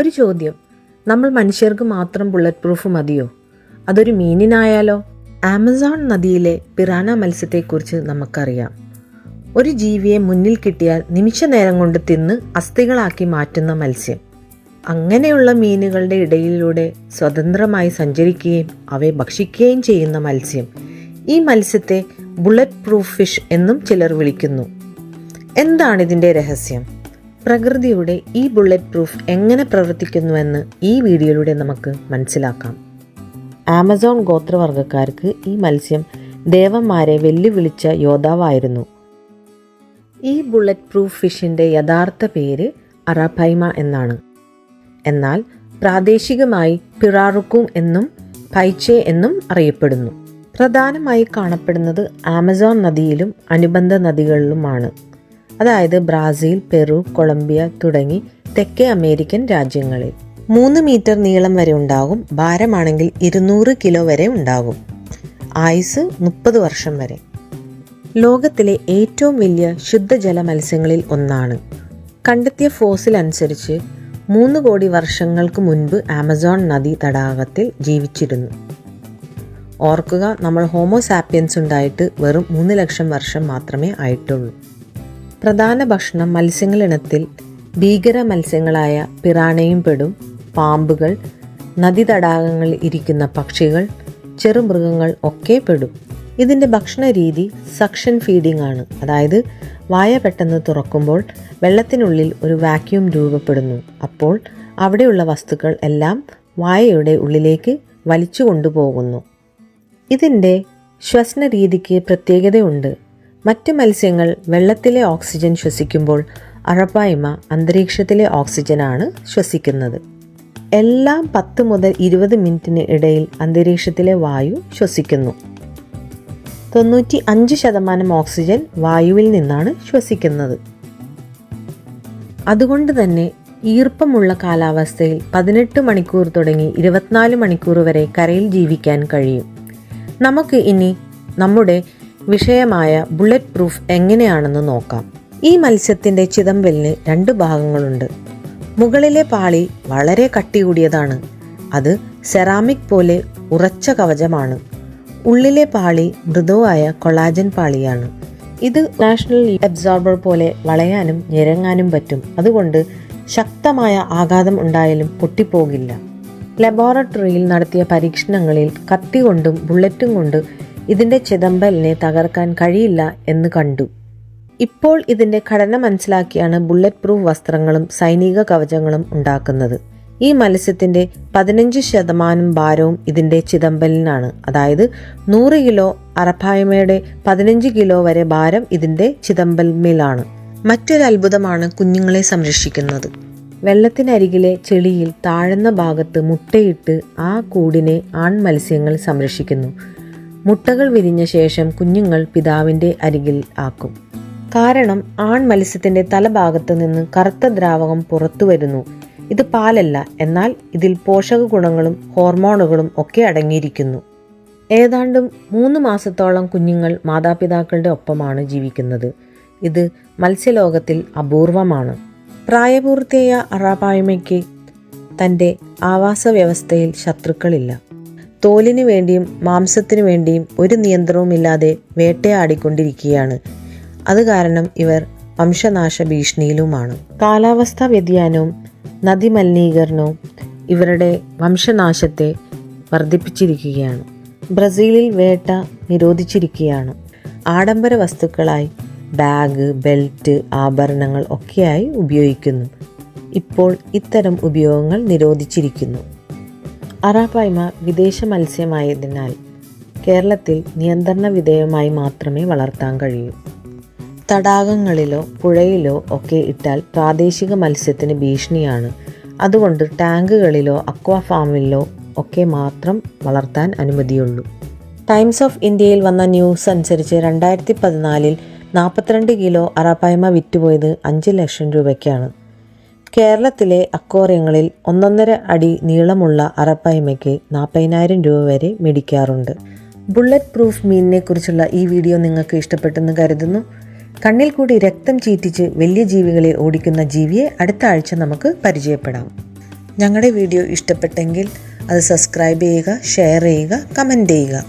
ഒരു ചോദ്യം. നമ്മൾ മനുഷ്യർക്ക് മാത്രം ബുള്ളറ്റ് പ്രൂഫ് മതിയോ? അതൊരു മീനിനായാലോ? ആമസോൺ നദിയിലെ പിറാന മത്സ്യത്തെക്കുറിച്ച് നമുക്കറിയാം. ഒരു ജീവിയെ മുന്നിൽ കിട്ടിയാൽ നിമിഷ നേരം കൊണ്ട് തിന്ന് അസ്ഥികളാക്കി മാറ്റുന്ന മത്സ്യം. അങ്ങനെയുള്ള മീനുകളുടെ ഇടയിലൂടെ സ്വതന്ത്രമായി സഞ്ചരിക്കുകയും അവയെ ഭക്ഷിക്കുകയും ചെയ്യുന്ന മത്സ്യം. ഈ മത്സ്യത്തെ ബുള്ളറ്റ് പ്രൂഫ് ഫിഷ് എന്നും ചിലർ വിളിക്കുന്നു. എന്താണ് ഇതിന്റെ രഹസ്യം? പ്രകൃതിയുടെ ഈ ബുള്ളറ്റ് പ്രൂഫ് എങ്ങനെ പ്രവർത്തിക്കുന്നുവെന്ന് ഈ വീഡിയോയിലൂടെ നമുക്ക് മനസ്സിലാക്കാം. ആമസോൺ ഗോത്രവർഗക്കാർക്ക് ഈ മത്സ്യം ദേവന്മാരെ വെല്ലുവിളിച്ച യോദ്ധാവായിരുന്നു. ഈ ബുള്ളറ്റ് പ്രൂഫ് ഫിഷിന്റെ യഥാർത്ഥ പേര് അറാപൈമ എന്നാണ്. എന്നാൽ പ്രാദേശികമായി പിറാറുക്കും എന്നും പൈച്ചെ എന്നും അറിയപ്പെടുന്നു. പ്രധാനമായി കാണപ്പെടുന്നത് ആമസോൺ നദിയിലും അനുബന്ധ നദികളിലുമാണ്. അതായത് ബ്രാസീൽ പെറു കൊളംബിയ തുടങ്ങി തെക്കേ അമേരിക്കൻ രാജ്യങ്ങളിൽ. മൂന്ന് മീറ്റർ നീളം വരെ ഉണ്ടാകും. ഭാരമാണെങ്കിൽ ഇരുന്നൂറ് കിലോ വരെ ഉണ്ടാകും. ആയുസ് മുപ്പത് വർഷം വരെ. ലോകത്തിലെ ഏറ്റവും വലിയ ശുദ്ധജല മത്സ്യങ്ങളിൽ ഒന്നാണ്. കണ്ടെത്തിയ ഫോസിൽ അനുസരിച്ച് മൂന്ന് കോടി വർഷങ്ങൾക്ക് മുൻപ് ആമസോൺ നദി തടാകത്തിൽ ജീവിച്ചിരുന്നു. ഓർക്കുക നമ്മൾ ഹോമോസാപ്പിയൻസ് ഉണ്ടായിട്ട് വെറും മൂന്ന് ലക്ഷം വർഷം മാത്രമേ ആയിട്ടുള്ളൂ. പ്രധാന ഭക്ഷണം മത്സ്യങ്ങളിനത്തിൽ ഭീകര മത്സ്യങ്ങളായ പിറാണയും പെടും പാമ്പുകൾ നദി തടാകങ്ങളിൽ ഇരിക്കുന്ന പക്ഷികൾ ചെറുമൃഗങ്ങൾ ഒക്കെ പെടും. ഇതിന്റെ ഭക്ഷണ രീതി സക്ഷൻ ഫീഡിംഗ് ആണ്. അതായത് വായ പെട്ടെന്ന് തുറക്കുമ്പോൾ വെള്ളത്തിനുള്ളിൽ ഒരു വാക്യൂം രൂപപ്പെടുന്നു. അപ്പോൾ അവിടെയുള്ള വസ്തുക്കൾ എല്ലാം വായയുടെ ഉള്ളിലേക്ക് വലിച്ചു കൊണ്ടുപോകുന്നു. ഇതിന്റെ ശ്വസന രീതിക്ക് പ്രത്യേകതയുണ്ട്. മറ്റു മത്സ്യങ്ങൾ വെള്ളത്തിലെ ഓക്സിജൻ ശ്വസിക്കുമ്പോൾ അറപ്പായ്മ അന്തരീക്ഷത്തിലെ ഓക്സിജനാണ് ശ്വസിക്കുന്നത്. എല്ലാം പത്ത് മുതൽ ഇരുപത് മിനിറ്റിന് ഇടയിൽ അന്തരീക്ഷത്തിലെ വായു ശ്വസിക്കുന്നു. തൊണ്ണൂറ്റി അഞ്ച് ശതമാനം ഓക്സിജൻ വായുവിൽ നിന്നാണ് ശ്വസിക്കുന്നത്. അതുകൊണ്ട് തന്നെ ഈർപ്പമുള്ള കാലാവസ്ഥയിൽ പതിനെട്ട് മണിക്കൂർ തുടങ്ങി ഇരുപത്തിനാല് മണിക്കൂർ വരെ കരയിൽ ജീവിക്കാൻ കഴിയും. നമുക്ക് ഇനി നമ്മുടെ വിഷയമായ ബുള്ളറ്റ് പ്രൂഫ് എങ്ങനെയാണെന്ന് നോക്കാം. ഈ മത്സ്യത്തിന്റെ ചിതമ്പലിന് രണ്ട് ഭാഗങ്ങളുണ്ട്. മുകളിലെ പാളി വളരെ കട്ടി കൂടിയതാണ് അത് സെറാമിക് പോലെ ഉറച്ച കവചമാണ്. ഉള്ളിലെ പാളി മൃദുവായ കൊളാജൻ പാളിയാണ്. ഇത് നാഷണൽ അബ്സോർബർ പോലെ വളയാനും ഞെരങ്ങാനും പറ്റും. അതുകൊണ്ട് ശക്തമായ ആഘാതം ഉണ്ടായാലും പൊട്ടിപ്പോകില്ല. ലബോറട്ടറിയിൽ നടത്തിയ പരീക്ഷണങ്ങളിൽ കത്തി കൊണ്ടും ബുള്ളറ്റും കൊണ്ട് ഇതിന്റെ ചിദംബലിനെ തകർക്കാൻ കഴിയില്ല എന്ന് കണ്ടു. ഇപ്പോൾ ഇതിന്റെ ഘടന മനസ്സിലാക്കിയാണ് ബുള്ളറ്റ് പ്രൂഫ് വസ്ത്രങ്ങളും സൈനിക കവചങ്ങളും ഉണ്ടാക്കുന്നത്. ഈ മത്സ്യത്തിന്റെ പതിനഞ്ച് ശതമാനം ഭാരവും ഇതിന്റെ ചിദംബലിനാണ് അതായത് നൂറ് കിലോ അറപ്പായ്മയുടെ പതിനഞ്ച് കിലോ വരെ ഭാരം ഇതിന്റെ ചിദംബൽമേലാണ് മറ്റൊരു അത്ഭുതമാണ് കുഞ്ഞുങ്ങളെ സംരക്ഷിക്കുന്നത്. വെള്ളത്തിനരികിലെ ചെളിയിൽ താഴ്ന്ന ഭാഗത്ത് മുട്ടയിട്ട് ആ കൂടിനെ ആൺ മത്സ്യങ്ങൾ സംരക്ഷിക്കുന്നു. മുട്ടകൾ വിരിഞ്ഞ ശേഷം കുഞ്ഞുങ്ങൾ പിതാവിന്റെ അരികിൽ ആക്കും. കാരണം ആൺ മത്സ്യത്തിന്റെ തലഭാഗത്ത് നിന്ന് കറുത്ത ദ്രാവകം പുറത്തു വരുന്നു. ഇത് പാലല്ല എന്നാൽ ഇതിൽ പോഷക ഗുണങ്ങളും ഹോർമോണുകളും ഒക്കെ അടങ്ങിയിരിക്കുന്നു. ഏതാണ്ടും മൂന്ന് മാസത്തോളം കുഞ്ഞുങ്ങൾ മാതാപിതാക്കളുടെ ഒപ്പമാണ് ജീവിക്കുന്നത്. ഇത് മത്സ്യലോകത്തിൽ അപൂർവമാണ്. പ്രായപൂർത്തിയായ അറാപായ്മയ്ക്ക് തന്റെ ആവാസ വ്യവസ്ഥയിൽ ശത്രുക്കളില്ല. തോലിനു വേണ്ടിയും മാംസത്തിനു വേണ്ടിയും ഒരു നിയന്ത്രണവുമില്ലാതെ വേട്ടയാടിക്കൊണ്ടിരിക്കുകയാണ്. അത് കാരണം ഇവർ വംശനാശ ഭീഷണിയിലുമാണ് കാലാവസ്ഥാ വ്യതിയാനവും നദി മലിനീകരണവും ഇവരുടെ വംശനാശത്തെ വർദ്ധിപ്പിച്ചിരിക്കുകയാണ്. ബ്രസീലിൽ വേട്ട നിരോധിച്ചിരിക്കുകയാണ്. ആഡംബര വസ്തുക്കളായി ബാഗ് ബെൽറ്റ് ആഭരണങ്ങൾ ഒക്കെയായി ഉപയോഗിക്കുന്നു. ഇപ്പോൾ ഇത്തരം ഉപയോഗങ്ങൾ നിരോധിച്ചിരിക്കുന്നു. അറാപ്പായ്മ വിദേശ മത്സ്യമായതിനാൽ കേരളത്തിൽ നിയന്ത്രണ വിധേയമായി മാത്രമേ വളർത്താൻ കഴിയൂ. തടാകങ്ങളിലോ പുഴയിലോ ഒക്കെ ഇട്ടാൽ പ്രാദേശിക മത്സ്യത്തിന് ഭീഷണിയാണ്. അതുകൊണ്ട് ടാങ്കുകളിലോ അക്വാ ഫാമിലോ ഒക്കെ മാത്രം വളർത്താൻ അനുമതിയുള്ളൂ. ടൈംസ് ഓഫ് ഇന്ത്യയിൽ വന്ന ന്യൂസ് അനുസരിച്ച് രണ്ടായിരത്തി പതിനാലിൽ നാൽപ്പത്തിരണ്ട് കിലോ അറാപ്പായ്മ വിറ്റുപോയത് അഞ്ച് ലക്ഷം രൂപയ്ക്കാണ്. കേരളത്തിലെ അക്വോറിയങ്ങളിൽ ഒന്നൊന്നര അടി നീളമുള്ള അറപ്പായ്മയ്ക്ക് നാൽപ്പതിനായിരം രൂപ വരെ മേടിക്കാറുണ്ട്. ബുള്ളറ്റ് പ്രൂഫ് മീനിനെ കുറിച്ചുള്ള ഈ വീഡിയോ നിങ്ങൾക്ക് ഇഷ്ടപ്പെട്ടെന്ന് കരുതുന്നു. കണ്ണിൽ കൂടി രക്തം ചീറ്റിച്ച് വലിയ ജീവികളെ ഓടിക്കുന്ന ജീവിയെ അടുത്ത ആഴ്ച നമുക്ക് പരിചയപ്പെടാം. ഞങ്ങളുടെ വീഡിയോ ഇഷ്ടപ്പെട്ടെങ്കിൽ അത് സബ്സ്ക്രൈബ് ചെയ്യുക ഷെയർ ചെയ്യുക കമന്റ് ചെയ്യുക.